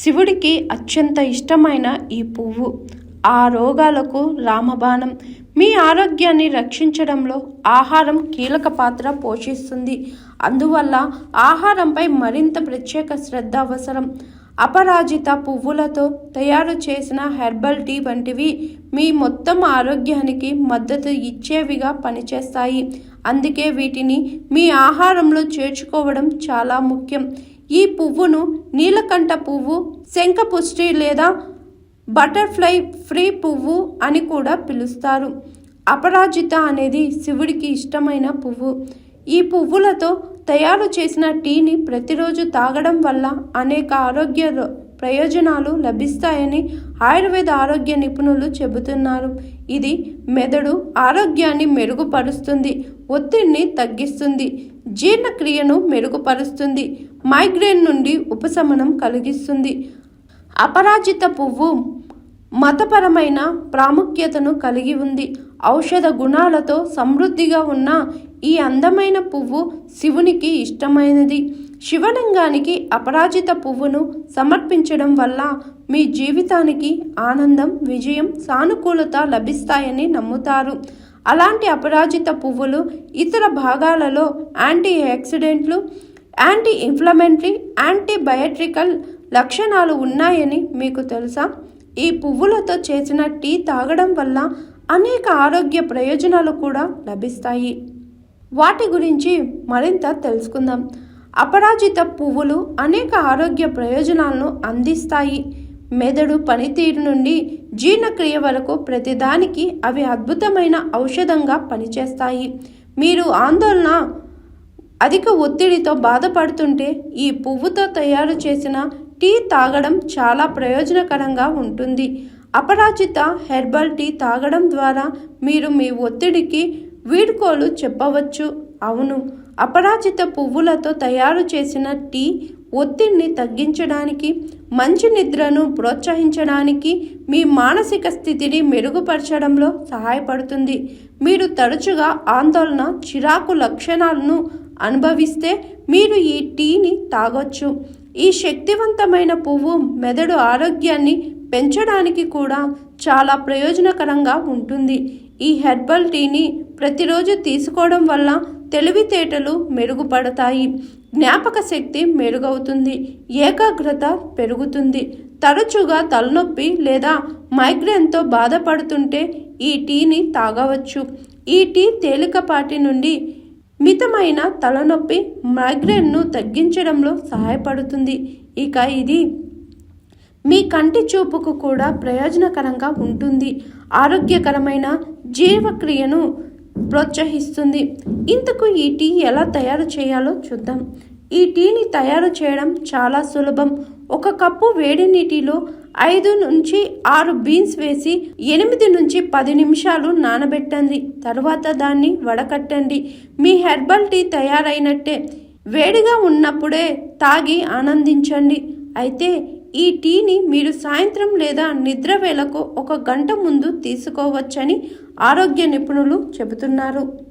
శివుడికి అత్యంత ఇష్టమైన ఈ పువ్వు. ఆ రోగాలకు రామబాణం. మీ ఆరోగ్యాన్ని రక్షించడంలో ఆహారం కీలక పాత్ర పోషిస్తుంది. అందువల్ల ఆహారంపై మరింత ప్రత్యేక శ్రద్ధ అవసరం. అపరాజిత పువ్వులతో తయారు చేసిన హెర్బల్ టీ వంటివి మీ మొత్తం ఆరోగ్యానికి మద్దతు ఇచ్చేవిగా పనిచేస్తాయి. అందుకే వీటిని మీ ఆహారంలో చేర్చుకోవడం చాలా ముఖ్యం. ఈ పువ్వును నీలకంఠ పువ్వు శంఖపుష్టి లేదా బటర్ఫ్లై ఫ్రీ పువ్వు అని కూడా పిలుస్తారు. అపరాజిత అనేది శివుడికి ఇష్టమైన పువ్వు. ఈ పువ్వులతో తయారు చేసిన టీని ప్రతిరోజు తాగడం వల్ల అనేక ఆరోగ్య ప్రయోజనాలు లభిస్తాయని ఆయుర్వేద ఆరోగ్య నిపుణులు చెబుతున్నారు. ఇది మెదడు ఆరోగ్యాన్ని మెరుగుపరుస్తుంది ఒత్తిడిని తగ్గిస్తుంది జీర్ణక్రియను మెరుగుపరుస్తుంది మైగ్రేన్ నుండి ఉపశమనం కలిగిస్తుంది. అపరాజిత పువ్వు మతపరమైన ప్రాముఖ్యతను కలిగి ఉంది. ఔషధ గుణాలతో సమృద్ధిగా ఉన్న ఈ అందమైన పువ్వు శివునికి ఇష్టమైనది. శివలింగానికి అపరాజిత పువ్వును సమర్పించడం వల్ల మీ జీవితానికి ఆనందం విజయం సానుకూలత లభిస్తాయని నమ్ముతారు. అలాంటి అపరాజిత పువ్వులు ఇతర భాగాలలో యాంటీ యాక్సిడెంట్లు యాంటీ ఇన్ఫ్లమెంటరీ యాంటీబయాట్రికల్ లక్షణాలు ఉన్నాయని మీకు తెలుసా? ఈ పువ్వులతో చేసిన టీ తాగడం వల్ల అనేక ఆరోగ్య ప్రయోజనాలు కూడా లభిస్తాయి. వాటి గురించి మరింత తెలుసుకుందాం. అపరాజిత పువ్వులు అనేక ఆరోగ్య ప్రయోజనాలను అందిస్తాయి. మెదడు పనితీరు నుండి జీర్ణక్రియ వరకు ప్రతిదానికి అవి అద్భుతమైన ఔషధంగా పనిచేస్తాయి. మీరు ఆందోళన అధిక ఒత్తిడితో బాధపడుతుంటే ఈ పువ్వుతో తయారు చేసిన టీ తాగడం చాలా ప్రయోజనకరంగా ఉంటుంది. అపరాజిత హెర్బల్ టీ తాగడం ద్వారా మీరు మీ ఒత్తిడికి వీడ్కోలు చెప్పవచ్చు. అవును అపరాజిత పువ్వులతో తయారు చేసిన టీ ఒత్తిడిని తగ్గించడానికి మంచి నిద్రను ప్రోత్సహించడానికి మీ మానసిక స్థితిని మెరుగుపరచడంలో సహాయపడుతుంది. మీరు తరచుగా ఆందోళన చిరాకు లక్షణాలను అనుభవిస్తే మీరు ఈ టీని తాగొచ్చు. ఈ శక్తివంతమైన పువ్వు మెదడు ఆరోగ్యాన్ని పెంచడానికి కూడా చాలా ప్రయోజనకరంగా ఉంటుంది. ఈ హెర్బల్ టీని ప్రతిరోజు తీసుకోవడం వల్ల తెలివితేటలు మెరుగుపడతాయి. జ్ఞాపక శక్తి మెరుగవుతుంది. ఏకాగ్రత పెరుగుతుంది. తరచుగా తలనొప్పి లేదా మైగ్రేన్తో బాధపడుతుంటే ఈ టీని తాగవచ్చు. ఈ టీ తేలికపాటి నుండి మితమైన తలనొప్పి మైగ్రేన్ను తగ్గించడంలో సహాయపడుతుంది. ఇక ఇది మీ కంటి చూపుకు కూడా ప్రయోజనకరంగా ఉంటుంది. ఆరోగ్యకరమైన జీవక్రియను ప్రోత్సహిస్తుంది. ఇంతకు ఈ టీ ఎలా తయారు చేయాలో చూద్దాం. ఈ టీని తయారు చేయడం చాలా సులభం. ఒక కప్పు వేడి నీటిలో ఐదు నుంచి ఆరు బీన్స్ వేసి ఎనిమిది నుంచి పది నిమిషాలు నానబెట్టండి. తర్వాత దాన్ని వడకట్టండి. మీ హెర్బల్ టీ తయారైనట్టే. వేడిగా ఉన్నప్పుడే తాగి ఆనందించండి. అయితే ఈ టీని మీరు సాయంత్రం లేదా నిద్ర వేళకు ఒక గంట ముందు తీసుకోవచ్చని ఆరోగ్య నిపుణులు చెబుతున్నారు.